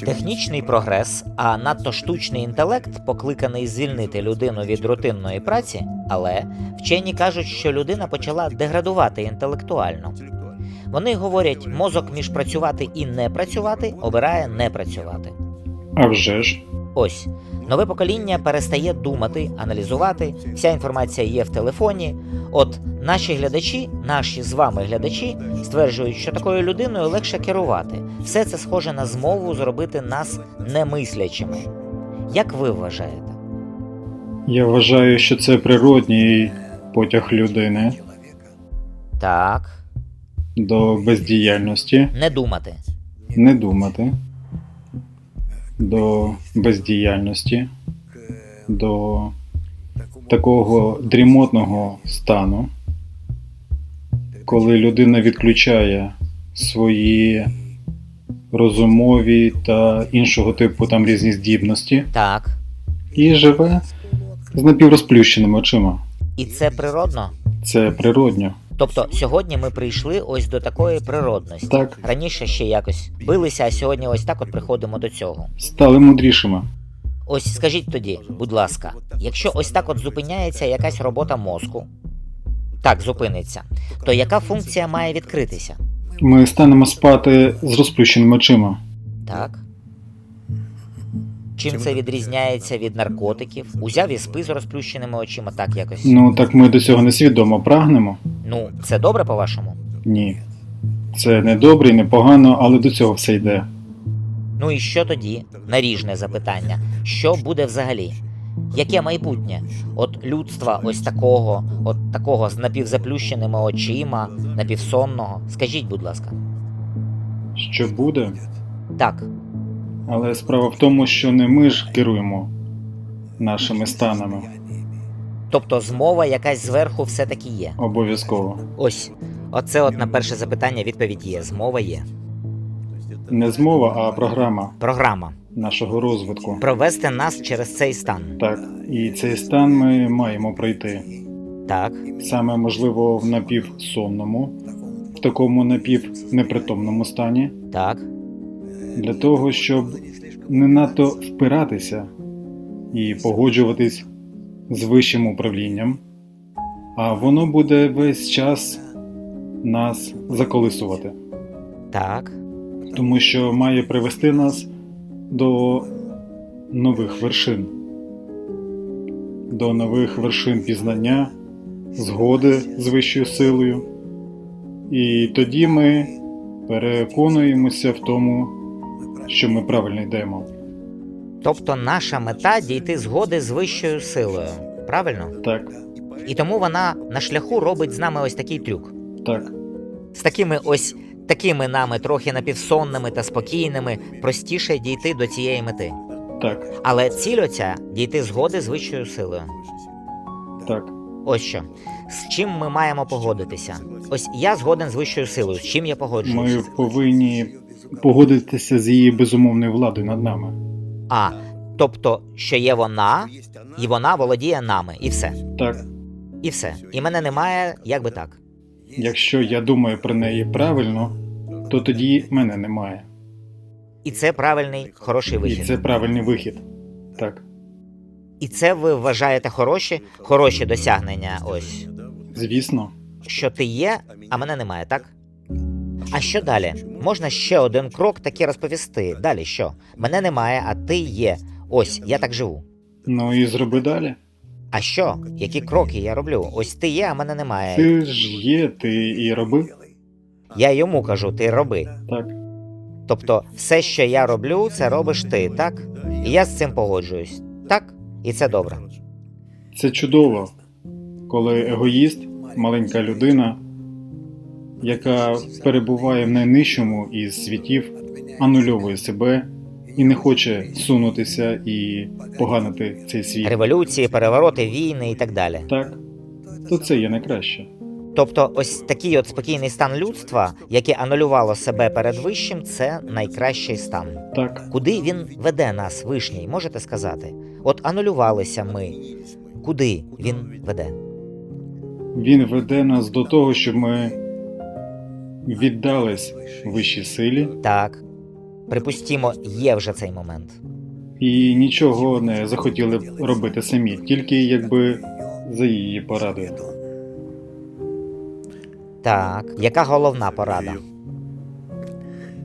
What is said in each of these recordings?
Технічний прогрес, а надто штучний інтелект, покликаний звільнити людину від рутинної праці, але вчені кажуть, що людина почала деградувати інтелектуально. Вони говорять, мозок між працювати і не працювати обирає не працювати. А вже ж. Ось нове покоління перестає думати, аналізувати. Вся інформація є в телефоні. От наші глядачі, наші з вами глядачі, стверджують, що такою людиною легше керувати. Все це схоже на змову зробити нас немислячими. Як ви вважаєте? Я вважаю, що це природній потяг людини Так, до бездіяльності, не думати. не думати, до бездіяльності, до такого дрімотного стану, коли людина відключає свої розумові та іншого типу там різні здібності Так. і живе з напіврозплющеними очима. І це природно. Це природньо. Тобто сьогодні ми прийшли ось до такої природності. Так, Раніше ще якось билися, а сьогодні ось так от приходимо до цього. стали мудрішими. Ось скажіть тоді, будь ласка, якщо ось так от зупиняється якась робота мозку, так зупиниться, то яка функція має відкритися? Ми станемо спати з розплющеними очима. Так. Чим це відрізняється від наркотиків? Узяв і спи з розплющеними очима, так якось. Ну так ми до цього несвідомо прагнемо. Ну, це добре по-вашому? Ні. Це не добре і не погано, але до цього все йде. Ну і що тоді? Наріжне запитання. Що буде взагалі? Яке майбутнє? От людства ось такого, от такого з напівзаплющеними очима, напівсонного. Скажіть, будь ласка. Що буде? Так, Але справа в тому, що не ми ж керуємо нашими станами. Тобто змова якась зверху все-таки є. Обов'язково. Ось, оце от на перше запитання відповідь є. Змова є. Не змова, а програма Програма. нашого розвитку. Провести нас через цей стан. Так, і цей стан ми маємо пройти. Так, Саме можливо в напівсонному, в такому напівнепритомному стані. так, для того, щоб не надто впиратися і погоджуватись з вищим управлінням, а воно буде весь час нас заколисувати, так, тому що має привести нас до нових вершин, до нових вершин пізнання, згоди з вищою силою. І тоді ми переконуємося в тому, що ми правильно йдемо. Тобто наша мета дійти згоди з вищою силою. Правильно? Так, І тому вона на шляху робить з нами ось такий трюк. так, З такими ось такими нами трохи напівсонними та спокійними простіше дійти до цієї мети. так, Але ціль оця дійти згоди з вищою силою. так. Ось що. З чим ми маємо погодитися? Ось я згоден з вищою силою. З чим я погоджуюся? Ми повинні погодитися з її безумовною владою над нами. А, тобто, що є вона, і вона володіє нами, і все. Так, І все. І мене немає, як би так. якщо я думаю про неї правильно, то тоді мене немає. І це правильний, хороший вихід. І це правильний вихід. Так, І це ви вважаєте хороші, хороші досягнення. Ось звісно, що ти є, а мене немає, так? А що далі? Можна ще один крок таки розповісти. Далі що? Мене немає, а ти є. Ось я так живу. ну і зроби далі. А що? Які кроки я роблю? Ось ти є, а мене немає. Ти ж є, ти і роби. Я йому кажу, ти роби. Так, Тобто, все, що я роблю, це робиш ти, так? І я з цим погоджуюсь. Так? І це добре. це чудово, коли егоїст, маленька людина, яка перебуває в найнижчому із світів, анульовує себе і не хоче сунутися і поганити цей світ. Революції, перевороти, війни і так далі. Так, то це є найкраще. Тобто, ось такий от спокійний стан людства, яке анулювало себе перед вищим, це найкращий стан. Так, Куди він веде нас, вишній, можете сказати? От анулювалися ми. Куди він веде? він веде нас до того, щоб ми віддались вищій силі, Так, Припустімо, є вже цей момент. І нічого не захотіли б робити самі, тільки якби за її порадою. Так, яка головна порада?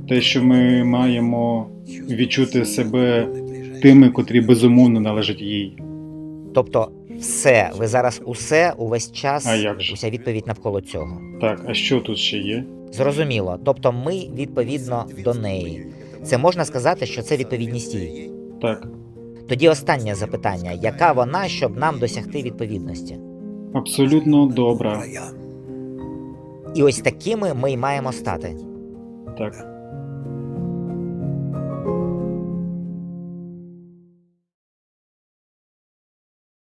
Те, що ми маємо відчути себе тими, котрі безумовно належать їй. Тобто, все, ви зараз усе, увесь час, А як же? уся відповідь навколо цього. Так, а що тут ще є? Зрозуміло. Тобто, ми відповідно до неї. Це можна сказати, що це відповідність їй. Так, Тоді останнє запитання: яка вона, щоб нам досягти відповідності? абсолютно добра. І ось такими ми й маємо стати. Так.